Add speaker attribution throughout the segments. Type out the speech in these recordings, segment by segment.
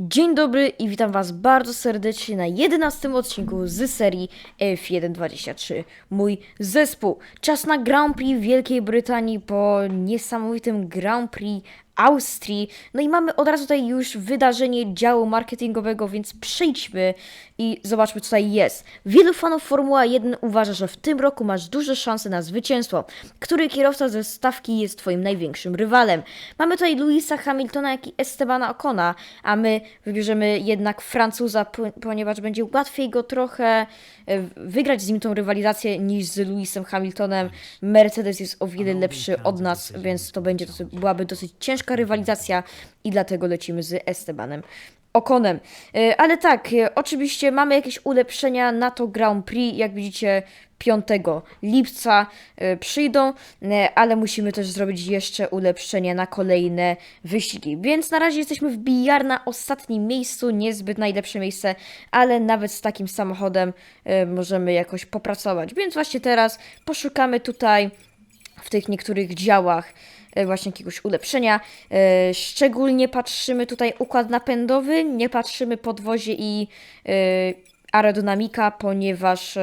Speaker 1: Dzień dobry i witam Was bardzo serdecznie na 11 odcinku z serii F123. Mój zespół. Czas na Grand Prix Wielkiej Brytanii po niesamowitym Grand Prix Austrii. No i mamy od razu tutaj już wydarzenie działu marketingowego, więc przejdźmy i zobaczmy, co tutaj jest. Wielu fanów Formuła 1 uważa, że w tym roku masz duże szanse na zwycięstwo. Który kierowca ze stawki jest Twoim największym rywalem? Mamy tutaj Louisa Hamiltona, jak i Estebana Ocona, a my wybierzemy jednak Francuza, po- ponieważ będzie łatwiej go trochę e, wygrać z nim tą rywalizację niż z Lewisem Hamiltonem. Mercedes jest o wiele lepszy od nas, więc to będzie dosyć, byłaby dosyć ciężka rywalizacja i dlatego lecimy z Estebanem. Okonem. E, Ale tak, e, oczywiście mamy jakieś ulepszenia na to Grand Prix. Jak widzicie, 5 lipca e, przyjdą, ale musimy też zrobić jeszcze ulepszenia na kolejne wyścigi. Więc na razie jesteśmy w BR na ostatnim miejscu, niezbyt najlepsze miejsce, ale nawet z takim samochodem możemy jakoś popracować. Więc właśnie teraz poszukamy tutaj w tych niektórych działach e, właśnie jakiegoś ulepszenia. E, Szczególnie patrzymy tutaj układ napędowy, nie patrzymy podwozie i e, aerodynamika, ponieważ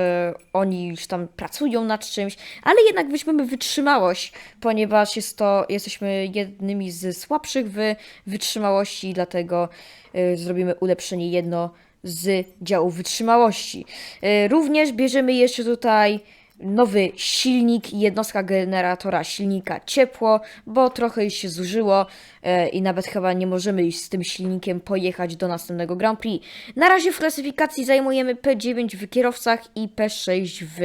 Speaker 1: oni już tam pracują nad czymś, ale jednak weźmiemy wytrzymałość, ponieważ jest to, jesteśmy jednymi z słabszych w wytrzymałości, dlatego zrobimy ulepszenie jedno z działów wytrzymałości. Również bierzemy jeszcze tutaj nowy silnik i jednostka generatora silnika ciepło, bo trochę już się zużyło e, i nawet chyba nie możemy już z tym silnikiem pojechać do następnego Grand Prix. Na razie w klasyfikacji zajmujemy P9 w kierowcach i P6 w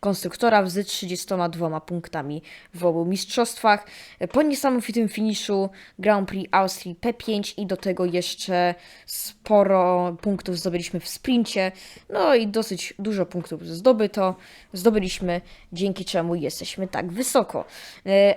Speaker 1: konstruktorach z 32 punktami w obu mistrzostwach. Po niesamowitym finiszu Grand Prix Austrii P5 i do tego jeszcze sporo punktów zdobyliśmy w sprincie. No i dosyć dużo punktów zdobyto. Zdobyliśmy, dzięki czemu jesteśmy tak wysoko. E,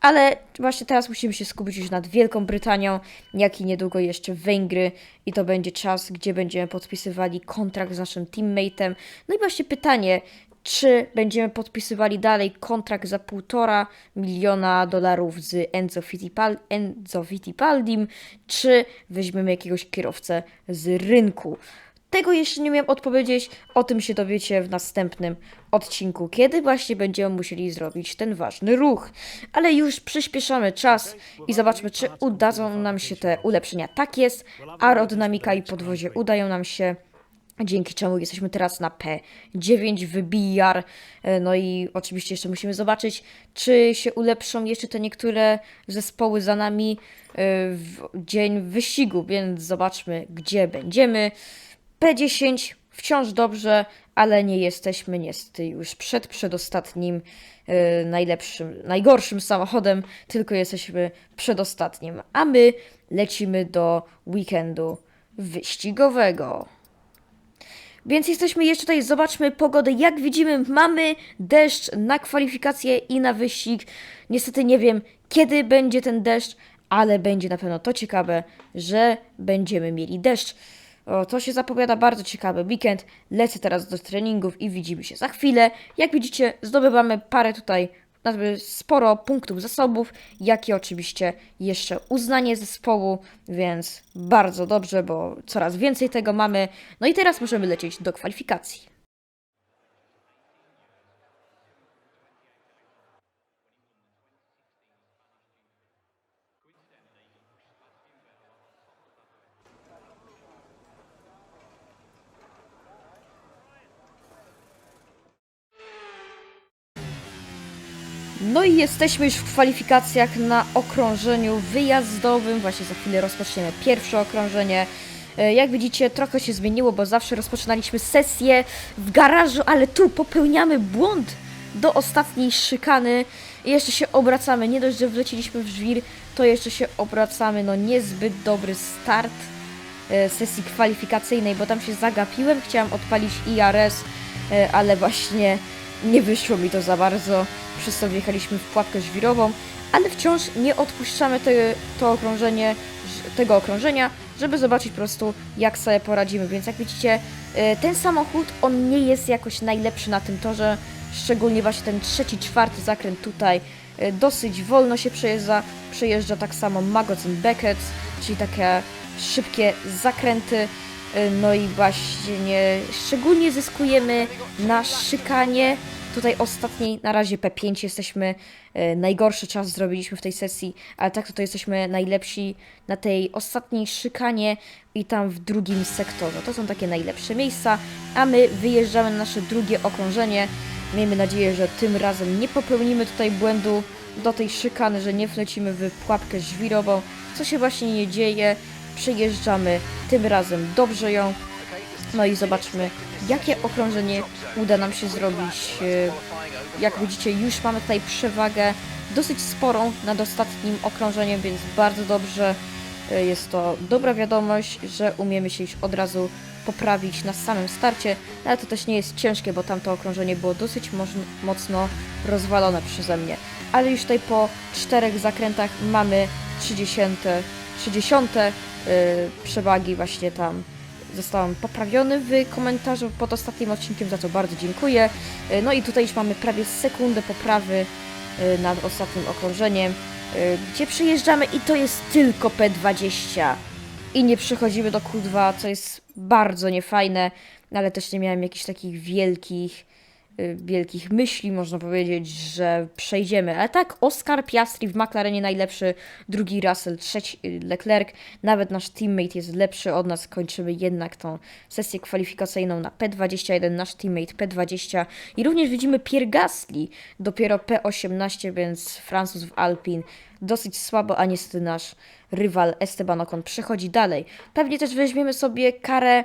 Speaker 1: Ale właśnie teraz musimy się skupić już nad Wielką Brytanią, jak i niedługo jeszcze Węgry i to będzie czas, gdzie będziemy podpisywali kontrakt z naszym teammateem. No i właśnie pytanie, czy będziemy podpisywali dalej kontrakt za półtora miliona dolarów z Enzo, Fittipal- Enzo Fittipaldim, czy weźmiemy jakiegoś kierowcę z rynku. Tego jeszcze nie miałem odpowiedzieć, o tym się dowiecie w następnym odcinku, kiedy właśnie będziemy musieli zrobić ten ważny ruch. Ale już przyspieszamy czas i zobaczmy, czy udadzą nam się te ulepszenia. Tak jest, aerodynamika i podwozie udają nam się dzięki czemu jesteśmy teraz na P9 w BR. E, No i oczywiście jeszcze musimy zobaczyć, czy się ulepszą jeszcze te niektóre zespoły za nami e, w dzień wyścigu, więc zobaczmy, gdzie będziemy. P10 wciąż dobrze, ale nie jesteśmy niestety już przed przedostatnim e, najlepszym, najgorszym samochodem, tylko jesteśmy przedostatnim, a my lecimy do weekendu wyścigowego. Więc jesteśmy jeszcze tutaj, zobaczmy pogodę. Jak widzimy, mamy deszcz na kwalifikacje i na wyścig. Niestety nie wiem, kiedy będzie ten deszcz, ale będzie na pewno to ciekawe, że będziemy mieli deszcz. O, to się zapowiada bardzo ciekawy weekend. Lecę teraz do treningów i widzimy się za chwilę. Jak widzicie, zdobywamy parę tutaj sporo punktów zasobów, jak i oczywiście jeszcze uznanie zespołu, więc bardzo dobrze, bo coraz więcej tego mamy. No i teraz możemy lecieć do kwalifikacji. No i jesteśmy już w kwalifikacjach na okrążeniu wyjazdowym. Właśnie za chwilę rozpoczniemy pierwsze okrążenie. E, Jak widzicie, trochę się zmieniło, bo zawsze rozpoczynaliśmy sesję w garażu, ale tu popełniamy błąd do ostatniej szykany. I jeszcze się obracamy. Nie dość, że wleciliśmy w żwir, to jeszcze się obracamy. No niezbyt dobry start e, sesji kwalifikacyjnej, bo tam się zagapiłem. Chciałam odpalić IRS, e, ale właśnie nie wyszło mi to za bardzo. Przez to wjechaliśmy w pułapkę żwirową, ale wciąż nie odpuszczamy te, to okrążenie, tego okrążenia, żeby zobaczyć po prostu, jak sobie poradzimy. Więc jak widzicie, e, ten samochód, on nie jest jakoś najlepszy na tym torze, szczególnie właśnie ten trzeci, czwarty zakręt tutaj e, dosyć wolno się przejeżdża, przejeżdża tak samo Magazine Beckett, czyli takie szybkie zakręty. No i właśnie szczególnie zyskujemy na szykanie. Tutaj ostatniej, na razie P5 jesteśmy, e, najgorszy czas zrobiliśmy w tej sesji, ale tak to jesteśmy najlepsi na tej ostatniej szykanie i tam w drugim sektorze. To są takie najlepsze miejsca, a my wyjeżdżamy na nasze drugie okrążenie. Miejmy nadzieję, że tym razem nie popełnimy tutaj błędu do tej szykany, że nie wlecimy w pułapkę żwirową, co się właśnie nie dzieje. Przejeżdżamy tym razem dobrze ją, no i zobaczmy, jakie okrążenie uda nam się zrobić. E, Jak widzicie, już mamy tutaj przewagę dosyć sporą nad ostatnim okrążeniem, więc bardzo dobrze. E, Jest to dobra wiadomość, że umiemy się już od razu poprawić na samym starcie, no ale to też nie jest ciężkie, bo tamto okrążenie było dosyć mocno rozwalone przeze mnie. Ale już tutaj po czterech zakrętach mamy 30, 30 e, przewagi właśnie tam zostałam poprawiony w komentarzu pod ostatnim odcinkiem, za co bardzo dziękuję. E, No i tutaj już mamy prawie sekundę poprawy e, nad ostatnim okrążeniem, gdzie przyjeżdżamy i to jest tylko P20 i nie przechodzimy do Q2, co jest bardzo niefajne, ale też nie miałem jakichś takich wielkich y, wielkich myśli, można powiedzieć, że przejdziemy. Ale tak, Oscar Piastri w McLarenie najlepszy, drugi Russell, trzeci y, Leclerc, nawet nasz teammate jest lepszy od nas, kończymy jednak tą sesję kwalifikacyjną na P21, nasz teammate P20 i również widzimy Pierre Gasly, dopiero P18, więc Francuz w Alpin, dosyć słabo, a niestety nasz rywal Esteban Ocon przechodzi dalej. Pewnie też weźmiemy sobie karę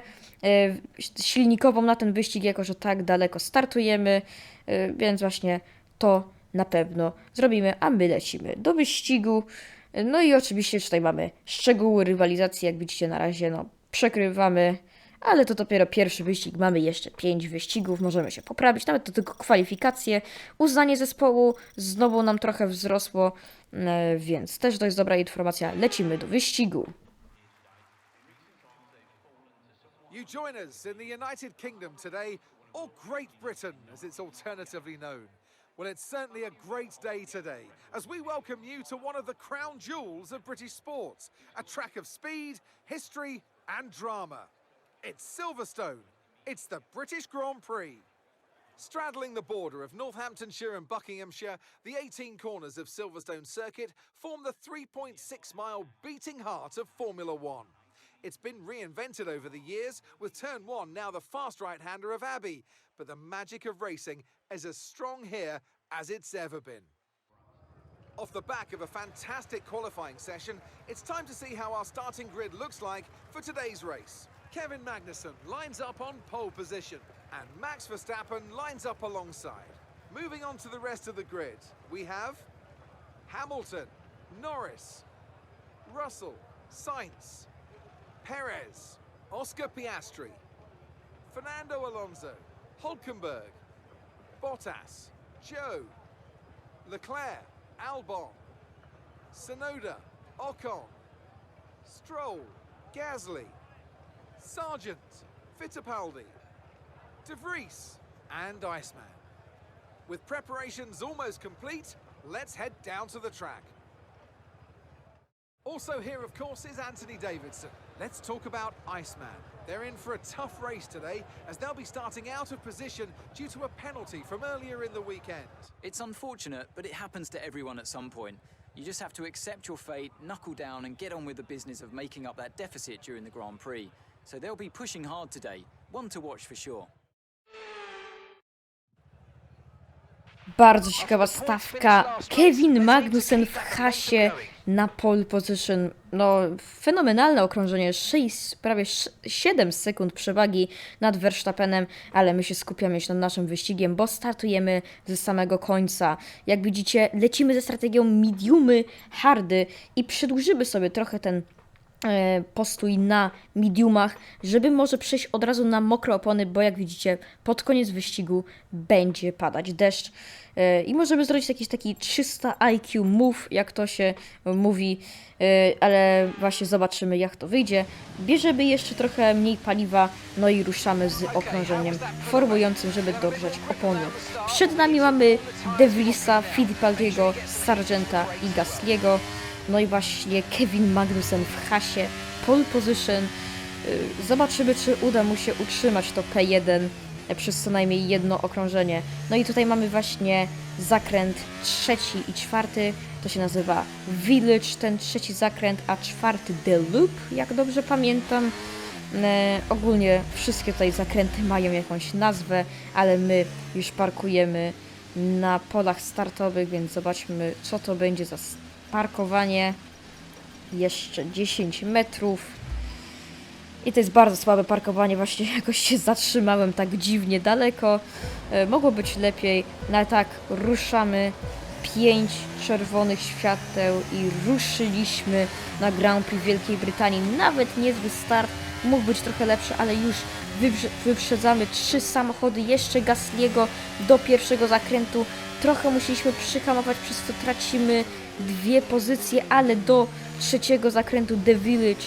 Speaker 1: silnikową na ten wyścig, jako że tak daleko startujemy, e, więc właśnie to na pewno zrobimy, a my lecimy do wyścigu. E, No i oczywiście tutaj mamy szczegóły rywalizacji, jak widzicie na razie no, przekrywamy, ale to dopiero pierwszy wyścig, mamy jeszcze pięć wyścigów, możemy się poprawić, nawet to tylko kwalifikacje. Uznanie zespołu znowu nam trochę wzrosło, e, więc też to jest dobra informacja, lecimy do wyścigu.
Speaker 2: You join us in the United Kingdom today, or Great Britain as it's alternatively known. Well, it's certainly a great day today as we welcome you to one of the crown jewels of British sports, a track of speed, history, and drama. It's Silverstone. It's the British Grand Prix. Straddling the border of Northamptonshire and Buckinghamshire, the 18 corners of Silverstone Circuit form the 3.6 mile beating heart of Formula One. It's been reinvented over the years, with Turn 1 now the fast right hander of Abbey, but the magic of racing is as strong here as it's ever been. Off the back of a fantastic qualifying session, it's time to see how our starting grid looks like for today's race. Kevin Magnussen lines up on pole position, and Max Verstappen lines up alongside. Moving on to the rest of the grid, we have Hamilton, Norris, Russell, Sainz, Perez, Oscar Piastri, Fernando Alonso, Hulkenberg, Bottas, Joe, Leclerc, Albon, Sonoda, Ocon, Stroll, Gasly, Sargent, Fittipaldi, De Vries, and Iceman. With preparations almost complete, let's head down to the track. Also here, of course, is Anthony Davidson. Let's talk about Iceman. They're in for a tough race today, as they'll be starting out of position due to a penalty from earlier in the weekend.
Speaker 3: It's unfortunate, but it happens to everyone at some point. You just have to accept your fate, knuckle down, and get on with the business of making up that deficit during the Grand Prix. So they'll be pushing hard today. One to watch for sure.
Speaker 1: Bardzo ciekawa stawka. Kevin Magnussen w hasie na pole position. No, fenomenalne okrążenie. 6, prawie 7 sekund przewagi nad Verstappenem, ale my się skupiamy już nad naszym wyścigiem, bo startujemy ze samego końca. Jak widzicie, lecimy ze strategią mediumy, hardy i przedłużymy sobie trochę ten postój na mediumach, żeby może przejść od razu na mokre opony, bo jak widzicie, pod koniec wyścigu będzie padać deszcz. E, I możemy zrobić jakiś taki 300 IQ move, jak to się mówi, e, ale właśnie zobaczymy, jak to wyjdzie. Bierzemy jeszcze trochę mniej paliwa, no i ruszamy z okrążeniem formującym, żeby dogrzać opony. Przed nami mamy De Vriesa, Fittipaldiego, Sargenta i Gasliego. No i właśnie Kevin Magnussen w hasie pole position. Y, Zobaczymy, czy uda mu się utrzymać to P1 przez co najmniej jedno okrążenie. No i tutaj mamy właśnie zakręt trzeci i czwarty. To się nazywa Village, ten trzeci zakręt, a czwarty The Loop, jak dobrze pamiętam. E, ogólnie wszystkie tutaj zakręty mają jakąś nazwę, ale my już parkujemy na polach startowych, więc zobaczmy, co to będzie za parkowanie. Jeszcze 10 metrów. I to jest bardzo słabe parkowanie, właśnie jakoś się zatrzymałem tak dziwnie daleko. E, mogło być lepiej, no ale tak, ruszamy. Pięć czerwonych świateł i ruszyliśmy na Grand Prix Wielkiej Brytanii. Nawet niezły start, mógł być trochę lepszy, ale już wyprze- wyprzedzamy trzy samochody, jeszcze Gasliego do pierwszego zakrętu. Trochę musieliśmy przyhamować, przez co tracimy dwie pozycje, ale do trzeciego zakrętu The Village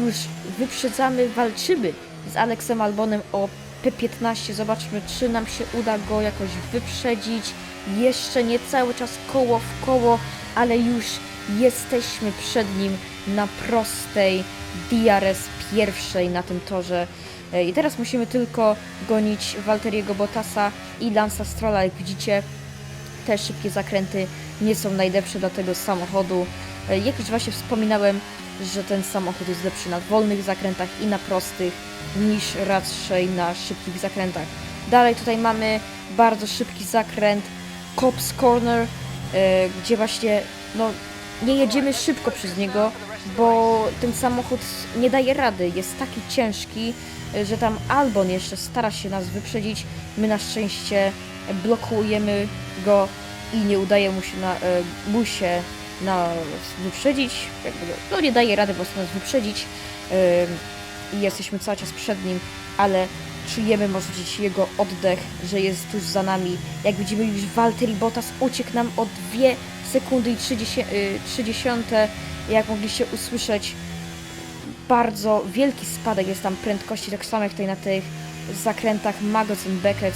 Speaker 1: już wyprzedzamy, walczymy z Aleksem Albonem o P15. Zobaczmy, czy nam się uda go jakoś wyprzedzić. Jeszcze nie cały czas koło w koło, ale już jesteśmy przed nim na prostej DRS pierwszej na tym torze. E, I teraz musimy tylko gonić Walteriego Bottasa i Lansa Strolla. Jak widzicie, te szybkie zakręty nie są najlepsze dla tego samochodu. E, Jak już właśnie wspominałem, że ten samochód jest lepszy na wolnych zakrętach i na prostych niż raczej na szybkich zakrętach. Dalej tutaj mamy bardzo szybki zakręt Cops Corner, e, gdzie właśnie no, nie jedziemy szybko przez niego, bo ten samochód nie daje rady, jest taki ciężki, e, że tam Albon jeszcze stara się nas wyprzedzić. My na szczęście blokujemy go i nie udaje mu się, na, e, mu się nas wyprzedzić. Jakby, no nie daje rady po prostu nas wyprzedzić i jesteśmy cały czas przed nim, ale czujemy może gdzieś jego oddech, że jest tuż za nami. Jak widzimy już Valtteri Bottas uciekł nam o 2 sekundy i 30, y, 30 jak mogliście usłyszeć bardzo wielki spadek jest tam prędkości, tak samo jak tutaj na tych zakrętach Magos i Beckett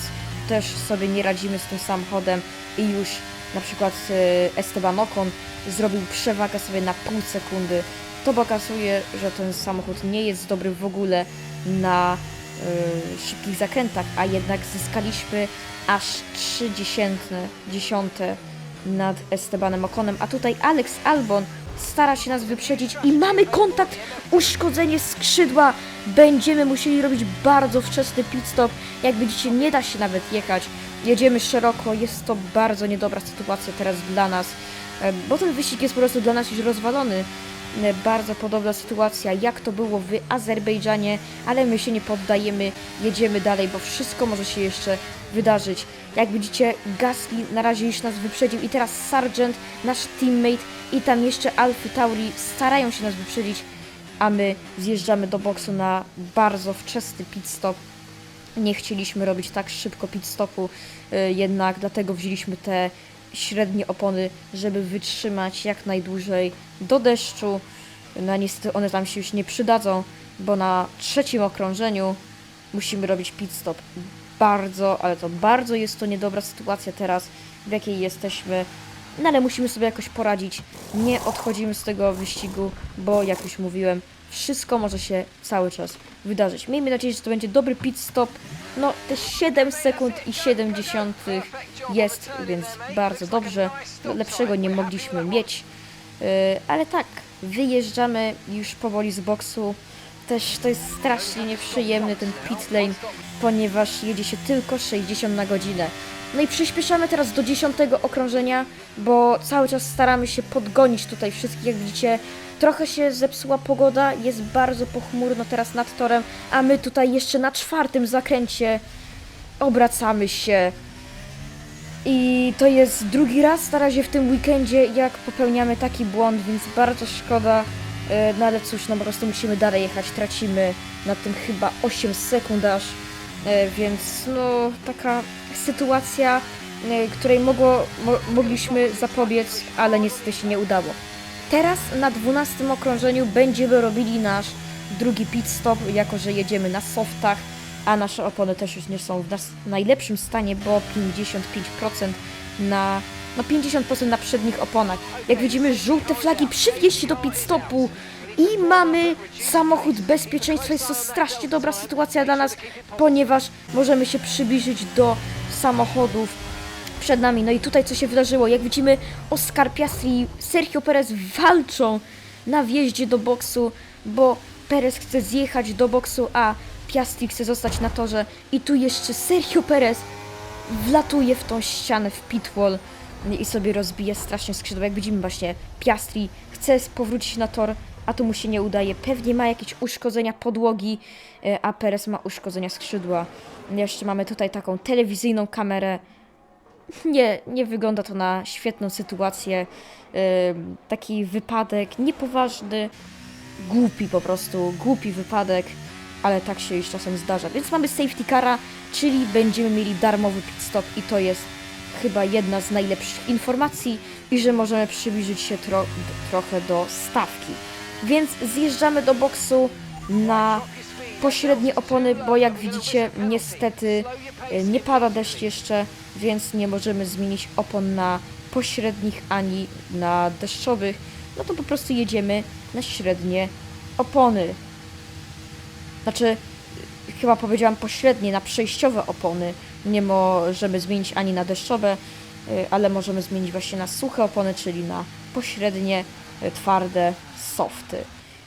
Speaker 1: też sobie nie radzimy z tym samochodem i już na przykład y, Esteban Ocon zrobił przewagę sobie na pół sekundy. To pokazuje, że ten samochód nie jest dobry w ogóle na y, szybkich zakrętach, a jednak zyskaliśmy aż 3 dziesiętne, dziesiąte nad Estebanem Oconem, a tutaj Alex Albon stara się nas wyprzedzić i mamy kontakt, uszkodzenie skrzydła. Będziemy musieli robić bardzo wczesny pit stop. Jak widzicie, nie da się nawet jechać. Jedziemy szeroko, jest to bardzo niedobra sytuacja teraz dla nas, e, bo ten wyścig jest po prostu dla nas już rozwalony. E, Bardzo podobna sytuacja, jak to było w Azerbejdżanie, ale my się nie poddajemy, jedziemy dalej, bo wszystko może się jeszcze wydarzyć. Jak widzicie, Gasly na razie już nas wyprzedził i teraz Sargent, nasz teammate i tam jeszcze Alfy Tauri starają się nas wyprzedzić, a my zjeżdżamy do boksu na bardzo wczesny pit stop. Nie chcieliśmy robić tak szybko pit stopu, y, jednak dlatego wzięliśmy te średnie opony, żeby wytrzymać jak najdłużej do deszczu. No niestety one tam się już nie przydadzą, bo na trzecim okrążeniu musimy robić pit stop. Bardzo, ale to bardzo jest to niedobra sytuacja teraz, w jakiej jesteśmy. No ale musimy sobie jakoś poradzić. Nie odchodzimy z tego wyścigu, bo jak już mówiłem, wszystko może się cały czas wydarzyć. Miejmy nadzieję, że to będzie dobry pit stop. No, te 7 sekund i 70 jest, więc bardzo dobrze. Lepszego nie mogliśmy mieć. Yy, ale tak, wyjeżdżamy już powoli z boksu. Też to jest strasznie nieprzyjemny ten pit lane, ponieważ jedzie się tylko 60 na godzinę. No i przyspieszamy teraz do 10 okrążenia, bo cały czas staramy się podgonić tutaj wszystkich. Jak widzicie, trochę się zepsuła pogoda, jest bardzo pochmurno teraz nad torem, a my tutaj jeszcze na czwartym zakręcie obracamy się. I to jest drugi raz na razie w tym weekendzie, jak popełniamy taki błąd, więc bardzo szkoda. E, No ale cóż, no po prostu musimy dalej jechać, tracimy na tym chyba 8 sekund aż, więc no taka sytuacja, e, której mogło, mo, mogliśmy zapobiec, ale niestety się nie udało. Teraz na 12 okrążeniu będziemy robili nasz drugi pit stop, jako że jedziemy na softach, a nasze opony też już nie są w najlepszym stanie, bo 55% na no 50% na przednich oponach. Jak widzimy, żółte flagi przywieźć się do pit stopu. I mamy samochód bezpieczeństwa. Jest to strasznie dobra sytuacja dla nas, ponieważ możemy się przybliżyć do samochodów przed nami. No i tutaj co się wydarzyło? Jak widzimy, Oscar Piastri i Sergio Perez walczą na wjeździe do boksu, bo Perez chce zjechać do boksu, a Piastri chce zostać na torze. I tu jeszcze Sergio Perez wlatuje w tą ścianę, w pitwall i sobie rozbija strasznie skrzydło. Jak widzimy właśnie, Piastri chce powrócić na tor, a tu mu się nie udaje. Pewnie ma jakieś uszkodzenia podłogi, e, a Perez ma uszkodzenia skrzydła. Jeszcze mamy tutaj taką telewizyjną kamerę. Nie, nie wygląda to na świetną sytuację. Ym, taki wypadek niepoważny, głupi po prostu, głupi wypadek, ale tak się już czasem zdarza. Więc mamy safety cara, czyli będziemy mieli darmowy pit stop i to jest chyba jedna z najlepszych informacji i że możemy przybliżyć się tro trochę do stawki. Więc zjeżdżamy do boksu na pośrednie opony, bo jak widzicie niestety e, nie pada deszcz jeszcze, więc nie możemy zmienić opon na pośrednich ani na deszczowych. No to po prostu jedziemy na średnie opony. Znaczy, y, chyba powiedziałam pośrednie, na przejściowe opony. Nie możemy zmienić ani na deszczowe, y, ale możemy zmienić właśnie na suche opony, czyli na pośrednie, twarde softy.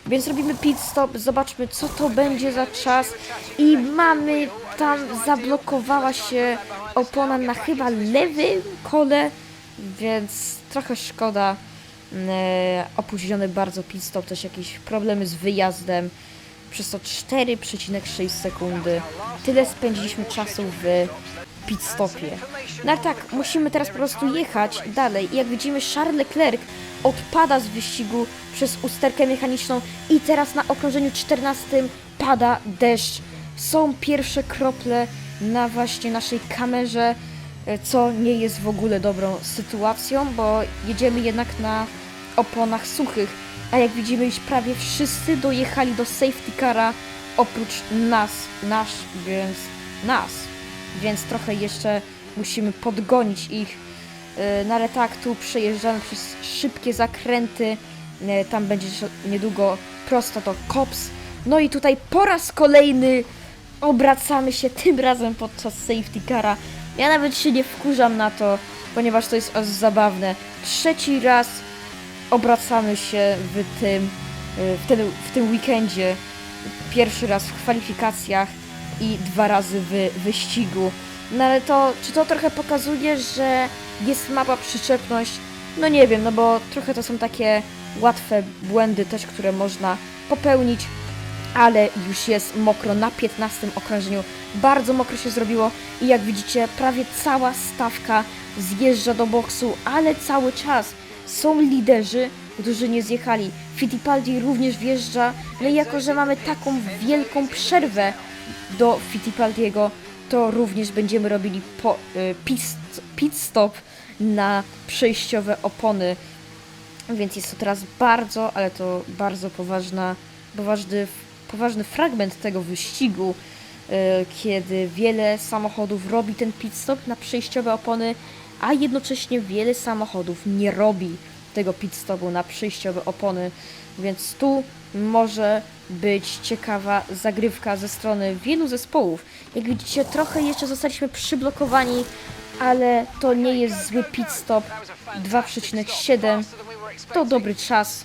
Speaker 1: Więc robimy pit stop, zobaczmy co to będzie za czas i mamy tam zablokowała się opona na chyba lewym kole, więc trochę szkoda. E, opóźniony bardzo pit stop, też jakieś problemy z wyjazdem. Przez to 4,6 sekundy. Tyle spędziliśmy czasu w pit stopie. No ale tak, musimy teraz po prostu jechać dalej. I jak widzimy, Charles Leclerc odpada z wyścigu przez usterkę mechaniczną i teraz na okrążeniu 14 pada deszcz. Są pierwsze krople na właśnie naszej kamerze, e, co nie jest w ogóle dobrą sytuacją, bo jedziemy jednak na oponach suchych. A jak widzimy, już prawie wszyscy dojechali do safety cara oprócz nas, nasz, więc nas. Więc trochę jeszcze musimy podgonić ich. No ale tak, tu przejeżdżamy przez szybkie zakręty. Yy, Tam będzie niedługo prosto do Cops. No i tutaj po raz kolejny obracamy się, tym razem podczas safety cara. Ja nawet się nie wkurzam na to, ponieważ to jest aż zabawne. Trzeci raz obracamy się w tym, y, w, ten, w tym weekendzie. Pierwszy raz w kwalifikacjach i dwa razy w wyścigu. No ale to, czy to trochę pokazuje, że jest mała przyczepność? No nie wiem, no bo trochę to są takie łatwe błędy też, które można popełnić, ale już jest mokro na 15 okrążeniu. Bardzo mokro się zrobiło i jak widzicie, prawie cała stawka zjeżdża do boksu, ale cały czas są liderzy, którzy nie zjechali. Fittipaldi również wjeżdża, i jako, że mamy taką wielką przerwę do Fittipaldiego, to również będziemy robili po, y, pit, stop na przejściowe opony. Więc jest to teraz bardzo, ale to bardzo poważna, poważny, poważny fragment tego wyścigu, e, kiedy wiele samochodów robi ten pit stop na przejściowe opony, a jednocześnie wiele samochodów nie robi tego pit stopu na przejściowe opony. Więc tu może być ciekawa zagrywka ze strony wielu zespołów. Jak widzicie, trochę jeszcze zostaliśmy przyblokowani, ale to nie jest zły pit stop. 2,7 to dobry czas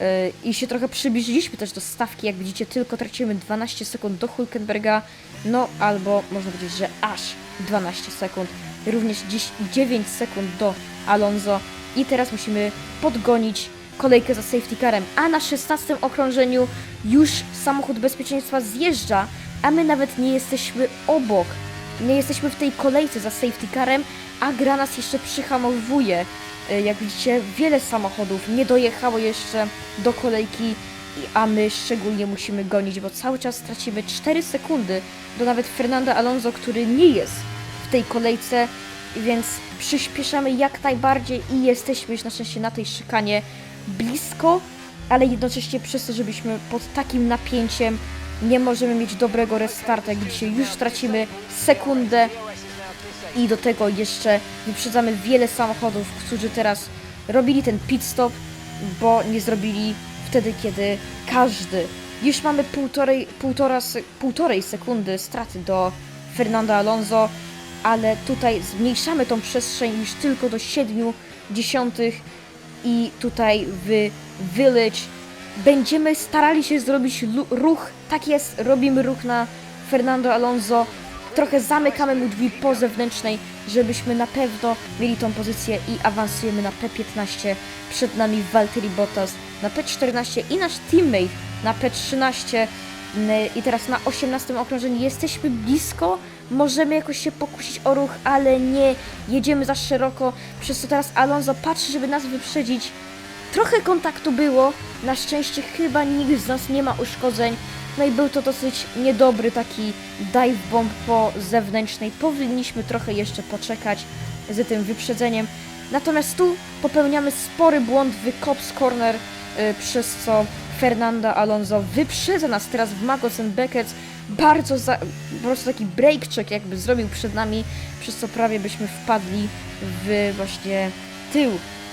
Speaker 1: yy, i się trochę przybliżyliśmy też do stawki. Jak widzicie, tylko tracimy 12 sekund do Hulkenberga, no albo można powiedzieć, że aż 12 sekund. Również dziś 9 sekund do Alonso i teraz musimy podgonić kolejkę za safety carem, a na 16 okrążeniu już samochód bezpieczeństwa zjeżdża, a my nawet nie jesteśmy obok. Nie jesteśmy w tej kolejce za safety carem, a gra nas jeszcze przyhamowuje. Y, Jak widzicie, wiele samochodów nie dojechało jeszcze do kolejki, a my szczególnie musimy gonić, bo cały czas tracimy 4 sekundy do nawet Fernanda Alonso, który nie jest w tej kolejce, więc przyspieszamy jak najbardziej i jesteśmy już na szczęście na tej szykanie blisko, ale jednocześnie przez to, żebyśmy pod takim napięciem nie możemy mieć dobrego restarta, gdzie już tracimy sekundę i do tego jeszcze wyprzedzamy wiele samochodów, którzy teraz robili ten pit stop, bo nie zrobili wtedy, kiedy każdy. Już mamy półtorej, półtora, półtorej sekundy straty do Fernanda Alonso, ale tutaj zmniejszamy tą przestrzeń już tylko do 7 dziesiątych i tutaj w Village będziemy starali się zrobić ruch, tak jest, robimy ruch na Fernando Alonso, trochę zamykamy mu drzwi po zewnętrznej, żebyśmy na pewno mieli tą pozycję i awansujemy na P15, przed nami Valtteri Bottas na P14 i nasz teammate na P13 N- i teraz na 18 okrążeniu jesteśmy blisko, możemy jakoś się pokusić o ruch, ale nie, jedziemy za szeroko, przez co teraz Alonso patrzy, żeby nas wyprzedzić, Trochę kontaktu było, na szczęście chyba nikt z nas nie ma uszkodzeń. No i był to dosyć niedobry taki dive bomb po zewnętrznej. Powinniśmy trochę jeszcze poczekać z tym wyprzedzeniem. Natomiast tu popełniamy spory błąd w Cops Corner, y, przez co Fernando Alonso wyprzedza nas teraz w Magnussen Beckett. Bardzo za, po prostu taki break check jakby zrobił przed nami, przez co prawie byśmy wpadli w właśnie tył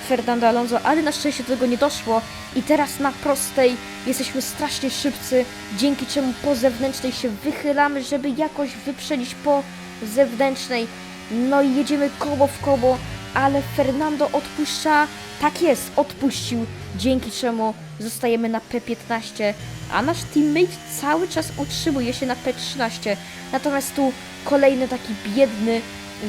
Speaker 1: Fernando Alonso, ale na szczęście do tego nie doszło i teraz na prostej jesteśmy strasznie szybcy, dzięki czemu po zewnętrznej się wychylamy, żeby jakoś wyprzedzić po zewnętrznej. No i jedziemy koło w koło, ale Fernando odpuszcza. Tak jest, odpuścił, dzięki czemu zostajemy na P15, a nasz teammate cały czas utrzymuje się na P13. Natomiast tu kolejny taki biedny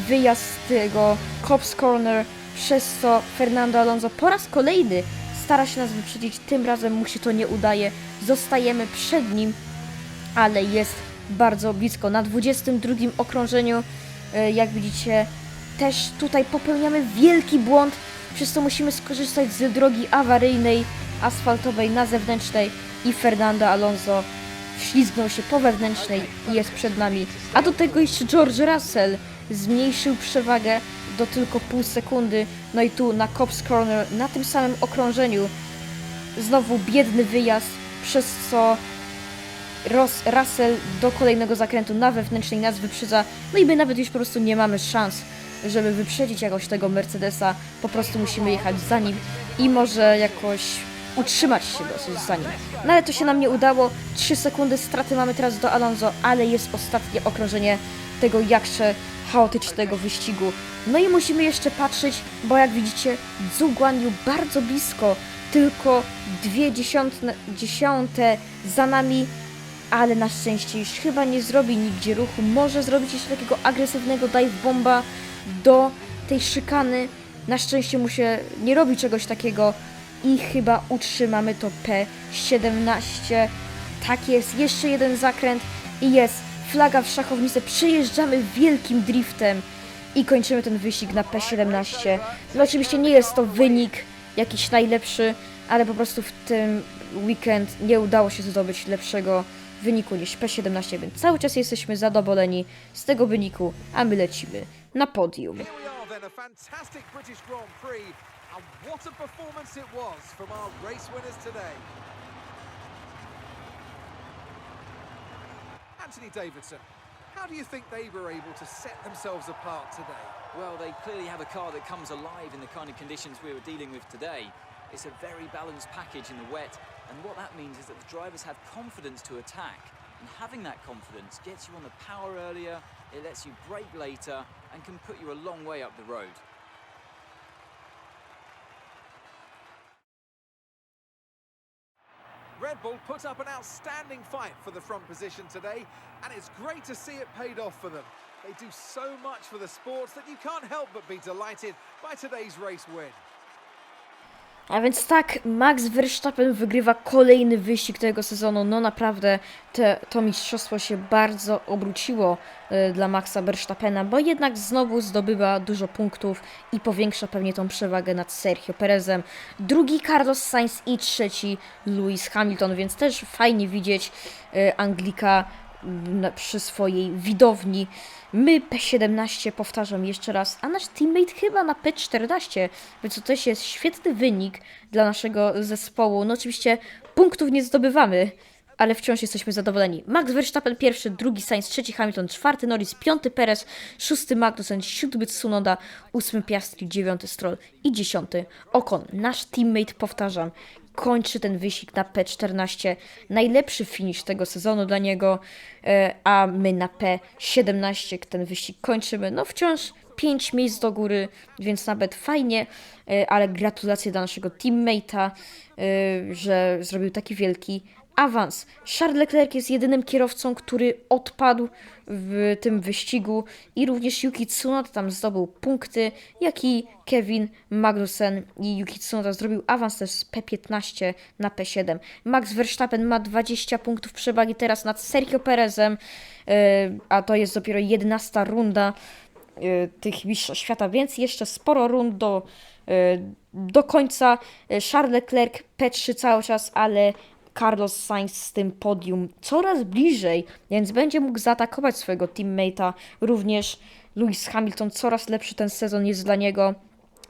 Speaker 1: wyjazd z tego Cops Corner, przez co Fernando Alonso po raz kolejny stara się nas wyprzedzić, tym razem mu się to nie udaje, zostajemy przed nim, ale jest bardzo blisko. Na 22 okrążeniu, e, jak widzicie, też tutaj popełniamy wielki błąd, przez co musimy skorzystać z drogi awaryjnej, asfaltowej na zewnętrznej i Fernando Alonso wślizgnął się po wewnętrznej i jest przed nami. A do tego jeszcze George Russell zmniejszył przewagę do tylko pół sekundy. No i tu na Cops Corner, na tym samym okrążeniu, znowu biedny wyjazd, przez co Ross, Russell do kolejnego zakrętu na wewnętrznej nas wyprzedza. No i my nawet już po prostu nie mamy szans, żeby wyprzedzić jakoś tego Mercedesa. Po prostu musimy jechać za nim i może jakoś utrzymać się dosyć za nim. No ale to się nam nie udało. 3 sekundy straty mamy teraz do Alonso, ale jest ostatnie okrążenie tego jakże chaotycznego wyścigu. No i musimy jeszcze patrzeć, bo jak widzicie, Zhu bardzo blisko, tylko dwie dziesiątne, dziesiąte za nami, ale na szczęście już chyba nie zrobi nigdzie ruchu. Może zrobić jeszcze takiego agresywnego dive bomba do tej szykany. Na szczęście mu się nie robi czegoś takiego i chyba utrzymamy to P17. Tak jest, jeszcze jeden zakręt i jest flaga w szachownicy. Przejeżdżamy wielkim driftem i kończymy ten wyścig na P17. No oczywiście nie jest to wynik jakiś najlepszy, ale po prostu w tym weekend nie udało się zdobyć lepszego wyniku niż P17, więc cały czas jesteśmy zadowoleni z tego wyniku, a my lecimy na podium.
Speaker 2: And what a performance it was from our race winners today. Anthony Davidson, how do you think they were able to set themselves apart today?
Speaker 3: Well, they clearly have a car that comes alive in the kind of conditions we were dealing with today. It's a very balanced package in the wet, and what that means is that the drivers have confidence to attack. And having that confidence gets you on the power earlier, it lets you brake later, and can put you a long way up the road.
Speaker 2: Red Bull put up an outstanding fight for the front position today, and it's great to see it paid off for them. They do so much for the sports that you can't help but be delighted by today's race win.
Speaker 1: A więc tak, Max Verstappen wygrywa kolejny wyścig tego sezonu. No naprawdę te, to mistrzostwo się bardzo obróciło e, dla Maxa Verstappena, bo jednak znowu zdobywa dużo punktów i powiększa pewnie tą przewagę nad Sergio Perezem. Drugi Carlos Sainz i trzeci Lewis Hamilton, więc też fajnie widzieć e, Anglika na- przy swojej widowni. My P17, powtarzam jeszcze raz, a nasz teammate chyba na P14, więc to też jest świetny wynik dla naszego zespołu. No oczywiście punktów nie zdobywamy, ale wciąż jesteśmy zadowoleni. Max Verstappen pierwszy, drugi Sainz, trzeci Hamilton, czwarty Norris, piąty Perez, szósty Magnussen, siódmy Tsunoda, ósmy Piastri, dziewiąty Stroll i dziesiąty Ocon. Nasz teammate, powtarzam, kończy ten wyścig na P14. Najlepszy finish tego sezonu dla niego, e, a my na P17 ten wyścig kończymy. No wciąż 5 miejsc do góry, więc nawet fajnie, e, ale gratulacje dla naszego teammate'a, e, że zrobił taki wielki awans. Charles Leclerc jest jedynym kierowcą, który odpadł w tym wyścigu i również Yuki Tsunoda tam zdobył punkty, jak i Kevin Magnussen i Yuki Tsunoda zrobił awans też z P15 na P7. Max Verstappen ma 20 punktów przewagi teraz nad Sergio Perezem, yy, a to jest dopiero 11 runda yy, tych mistrzostw świata, więc jeszcze sporo rund do, yy, do końca. Charles Leclerc P3 cały czas, ale Carlos Sainz z tym podium coraz bliżej, więc będzie mógł zaatakować swojego teammate'a. Również Lewis Hamilton coraz lepszy ten sezon jest dla niego.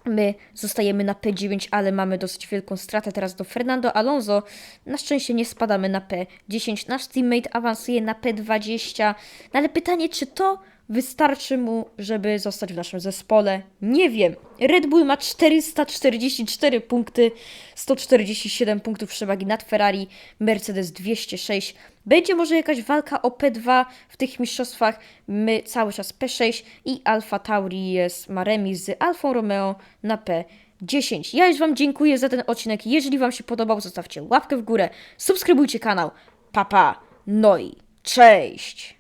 Speaker 1: My zostajemy na P9, ale mamy dosyć wielką stratę teraz do Fernando Alonso. Na szczęście nie spadamy na P10. Nasz teammate awansuje na P20. No ale pytanie, czy to wystarczy mu, żeby zostać w naszym zespole? Nie wiem. Red Bull ma 444 punkty, 147 punktów przewagi nad Ferrari, Mercedes 206. Będzie może jakaś walka o P2 w tych mistrzostwach. My cały czas P6 i Alfa Tauri jest ma remis z Alfą Romeo na P10. Ja już Wam dziękuję za ten odcinek. Jeżeli Wam się podobał, zostawcie łapkę w górę, subskrybujcie kanał. Papa, pa. no i cześć!